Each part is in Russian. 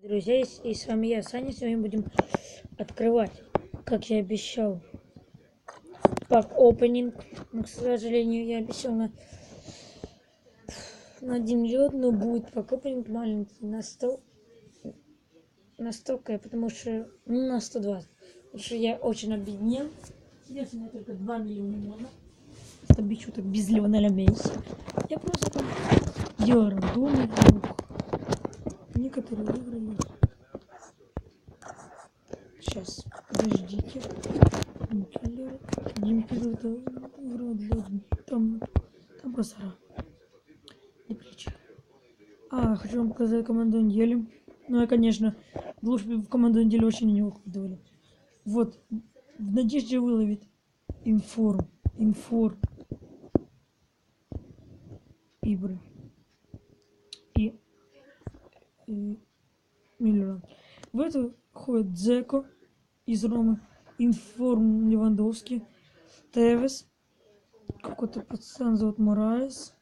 Друзья, и с вами я, Саня. Сегодня будем открывать, как я обещал, пак опенинг. Но, к сожалению, я обещал на, на один лед, но будет пак опенинг маленький на 100, на 100 к, потому что, ну, на 120. Потому что я очень обеднел. Сейчас у меня только 2 миллиона. Это бичу так без Лионеля Месси. Я просто там рандомный круг. Некоторые игры есть. Сейчас, подождите. Никелер, Димпер, это для... Там, там косара. И плечи. А, хочу вам показать команду недели. Ну, я, конечно, лучше в команду недели вообще не выкладывали. Вот, в надежде выловить информ, информ, Ибры и Миллеран. В эту ходит Дзеко из Ромы, Информ Левандовский, Тевес, какой-то пацан зовут Мораес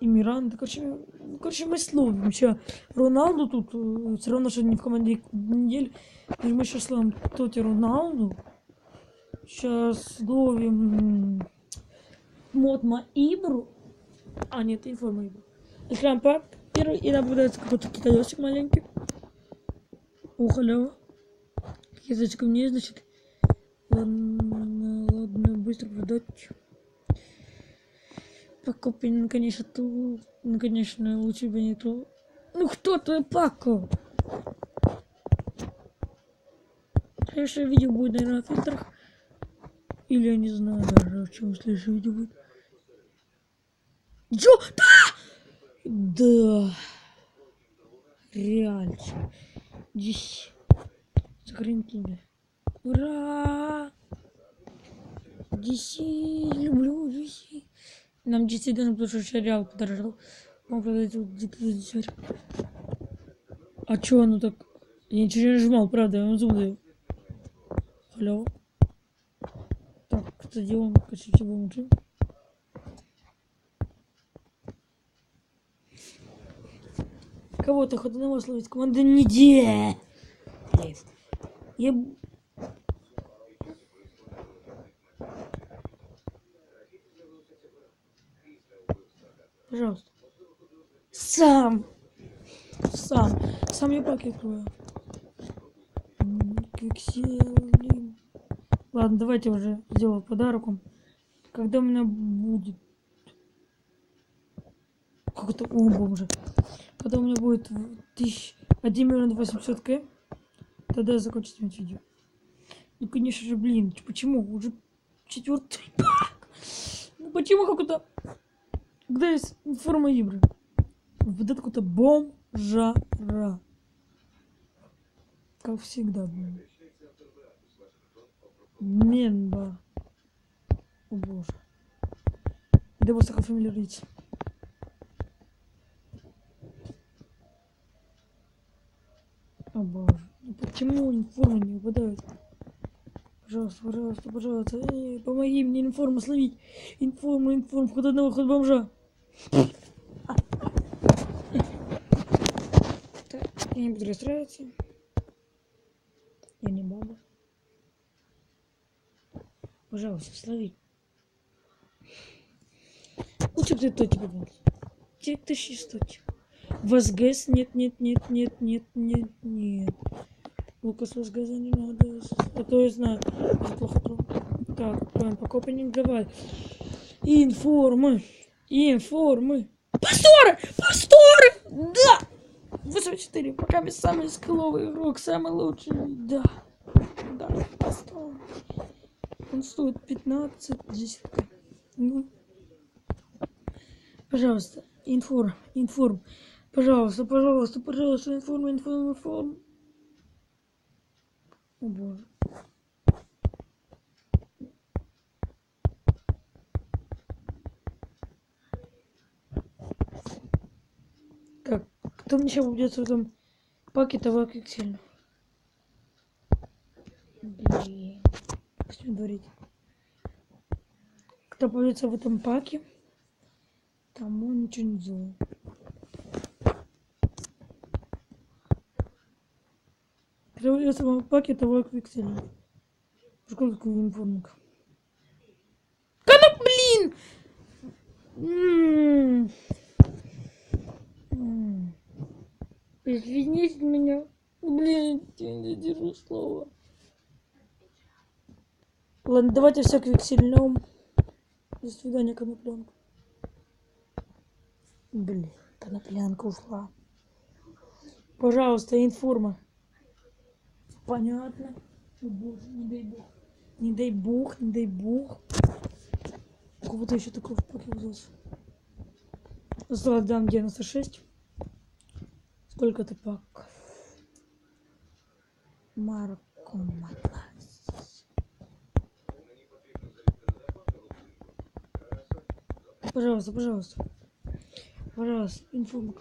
и Миранда. Короче, ну, короче, мы словим. Сейчас Роналду тут, э, все равно, что не в команде недели. И мы сейчас словим Тоти Роналду. Сейчас ловим м, Мотма Ибру. А, нет, информа Ибру. Открываем пак Первый и наблюдается какой-то китаёсик маленький. О, халява. Язычком не, значит. Ладно, ладно, быстро продать. Покупим, конечно, ту. Ну, конечно, лучше бы не ту. Ну, кто твой Пако? Следующее видео будет, наверное, на фильтрах. Или я не знаю даже, в чем следующее видео будет. Чё? Да! Да. Реально. Здесь. Сохраните меня. Ура! DC, люблю DC. Нам действительно потому что сериал подорожал. Он продает где-то А чё оно так? Я ничего не нажимал, правда, я зуб даю. Алло. Так, что делаем? Качайте бомжи. Кого-то ходуного словить команда неделя. Я... Пожалуйста. Сам. Сам. Сам я пак открою. Ладно, давайте уже сделаю подарком. Когда у меня будет... Как это? О, боже. Когда у меня будет в тысяч... 1 миллион 800 к, тогда я закончу снимать видео. Ну, конечно же, блин, почему? Уже четвертый пак. Ну, почему какой-то... Когда есть форма Ибры? Вот это какой-то бомжара. Как всегда, блин. Менба. О боже. Де вас така фамилия О боже. Ну почему информа не выпадает? Пожалуйста, пожалуйста, пожалуйста. Эй, помоги мне информу словить. Информу, информ, хоть одного, хоть бомжа. Так, я не буду расстраиваться. Я не баба. Пожалуйста, слови. Лучше бы ты то тебе был. Те тысячи стоить. Возгэс? Нет, нет, нет, нет, нет, нет, нет. Лукас Возгэза не надо. А то я знаю. Плохо. Так, прям по копанию давай. Информы. Информы. Пасторы! Пасторы! Да! 84. Пока без самый скилловый игрок. Самый лучший. Да. Да, пастор. Он стоит 15 десятка. Ну. Пожалуйста, информ, информ. Пожалуйста, пожалуйста, пожалуйста, информ, информ, информ. О боже. Так, кто мне сейчас будет в этом паке того как сильно? Блин. Что говорить? Кто появится в этом паке, тому ничего не делаю. Открываю самого пакета того квикселя. Прикол какой информик. Кана, блин! М. М. Извините меня. Блин, я не держу слова. Ладно, давайте все квиксельнем. До свидания, коноплянка. Блин, коноплянка ушла. Пожалуйста, информа. Понятно. О, боже, не дай бог. Не дай бог, не дай бог. У кого-то еще такой в паке взялся. Золотам 96. Сколько это паков? Марко Матлас. Пожалуйста, пожалуйста. Пожалуйста, информа.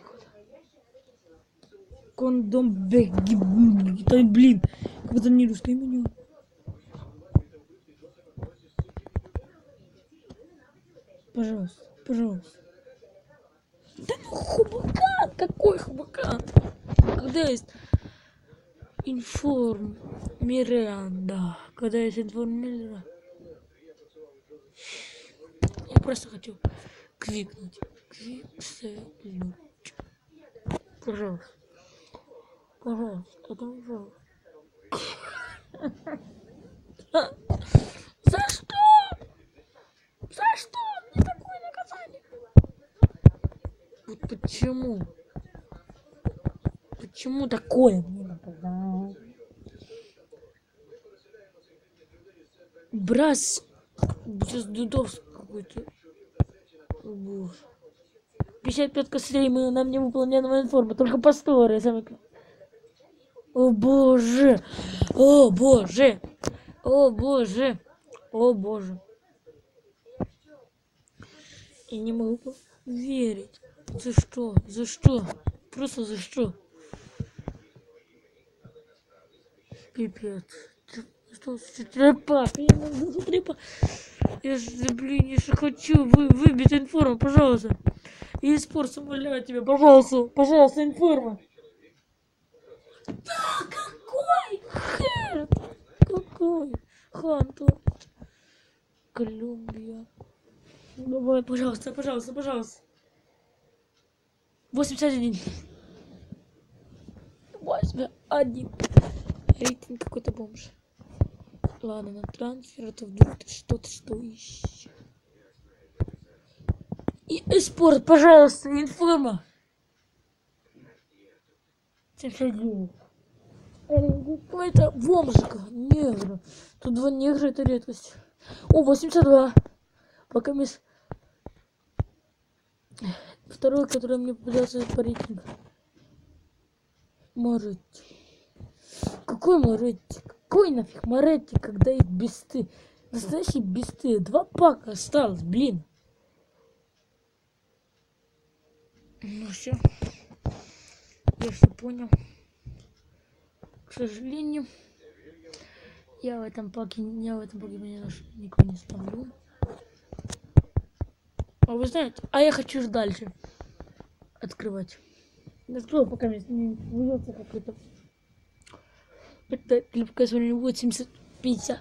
Кондом блин, как будто не русское меню. Пожалуйста, пожалуйста. Да ну хубака! Какой хубака? Когда есть информ Миранда. Когда есть информ Миранда. Я просто хочу кликнуть. Квикселют. Пожалуйста. Пожалуйста, это пожалуйста. За что? За что мне такое наказание? Вот почему? Почему такое мне наказание? Брас... Сейчас дудовский какой-то. Боже. 55 кострей мы нам не выполняемая информа, только посторы. Самый... О боже! О боже! О боже! О боже! Я не могу верить. За что? За что? Просто за что? Пипец. Что за? Я могу трепа. Я же, блин, я же хочу вы, выбить информу, пожалуйста. И спорт, умоляю тебя, пожалуйста, пожалуйста, информа. Да, какой хер? Какой? Ханту. Колумбия. Ну, Давай, пожалуйста, пожалуйста, пожалуйста. 81. 81. Рейтинг какой-то бомж. Ладно, на трансфер это вдруг ты что-то что ищешь. И спорт, пожалуйста, информа. 79. Какой-то бомжика, негра. Тут два негра это редкость. О, 82. Пока мисс... Второй, который мне попадался по рейтингу. Моретти. Какой Моретти? Какой нафиг Моретти, когда их бесты? Настоящие бесты. Два пака осталось, блин. Ну все. Я все понял. К сожалению, я в этом паке, я в этом паке никого не ставлю. А вы знаете, а я хочу ж дальше открывать. Открою, пока мне не выдался какой-то. Это клипка с вами 80 50.